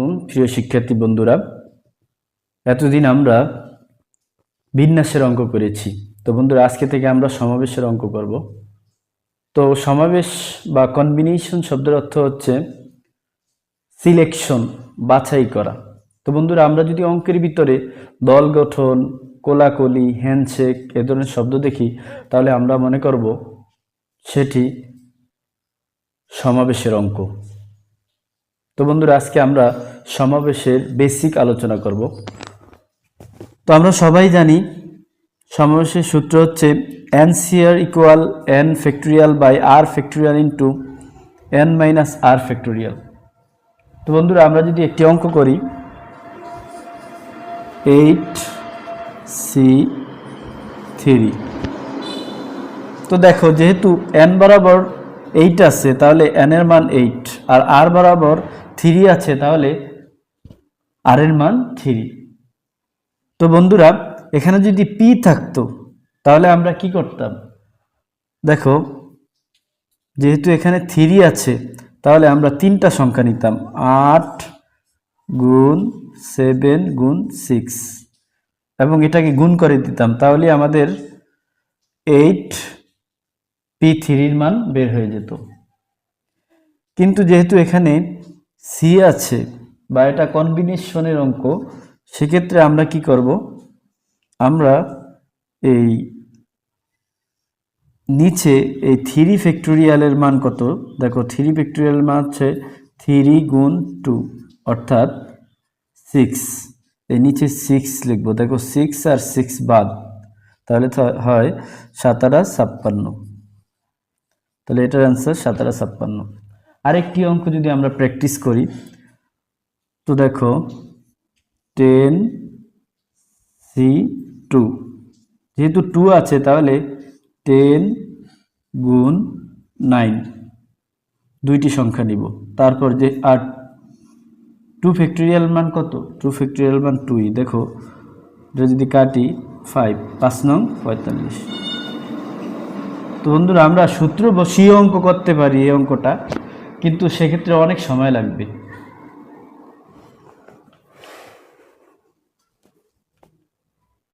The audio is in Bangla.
আলাইকুম প্রিয় শিক্ষার্থী বন্ধুরা, এতদিন আমরা বিন্যাসের অঙ্ক করেছি। তো বন্ধুরা, আজকে থেকে আমরা সমাবেশের অঙ্ক করব। তো সমাবেশ বা কম্বিনেশন শব্দের অর্থ হচ্ছে সিলেকশন বাছাই করা। তো বন্ধুরা, আমরা যদি অঙ্কের ভিতরে দল গঠন, কোলাকলি হ্যান্ডশেক এ ধরনের শব্দ দেখি, তাহলে আমরা মনে করব সেটি সমাবেশের অঙ্ক। তো বন্ধুরা, আজকে আমরা সমাবেশের বেসিক আলোচনা করব। তো আমরা সবাই জানি সমাবেশের সূত্র হচ্ছে n C r equal n factorial by r factorial into n minus r factorial তো বন্ধুরা, আমরা যদি একটি অঙ্ক করি এইট সি থ্রি তো দেখো, যেহেতু এন বরাবর এইট আছে, তাহলে এন এর মান এইট আর আর বরাবর থ্রি আছে, তাহলে আর এর মান থ্রি তো বন্ধুরা, এখানে যদি পি থাকতো, তাহলে আমরা কি করতাম? দেখো, যেহেতু এখানে থ্রি আছে, তাহলে আমরা তিনটা সংখ্যা নিতাম। আট গুণ সেভেন গুণ সিক্স এবং এটাকে গুণ করে দিতাম, তাহলে আমাদের এইট পি থ্রির মান বের হয়ে যেত। কিন্তু যেহেতু এখানে সি আছে বা এটা কম্বিনেশনের অঙ্ক, সেক্ষেত্রে আমরা কি করব? আমরা এই নিচে এই থ্রি ফ্যাক্টোরিয়ালের মান কত? দেখো, থ্রি ফ্যাক্টোরিয়াল মান হচ্ছে থ্রি গুণ টু, অর্থাৎ সিক্স। এই নিচে সিক্স লিখব। দেখো, সিক্স আর সিক্স বাদ, তাহলে হয় সাতারা ছাপ্পান্ন। তাহলে এটার অ্যান্সার সাতারা ছাপ্পান্ন। আরেকটি অঙ্ক যদি আমরা প্র্যাকটিস করি তো দেখো টেন সি টু যেহেতু টু আছে, তাহলে টেন গুণ নাইন দুইটি সংখ্যা নিব। তারপর যে আট টু ফ্যাক্টোরিয়াল মান কত? টু ফ্যাক্টোরিয়াল মান টুই দেখো যদি কাটি ফাইভ পাঁচ নং, পঁয়তাল্লিশ। তো বন্ধুরা, আমরা সূত্র বসিয়ে অঙ্ক করতে পারি এই অঙ্কটা। কিন্তু সেক্ষেত্রে অনেক সময় লাগবে।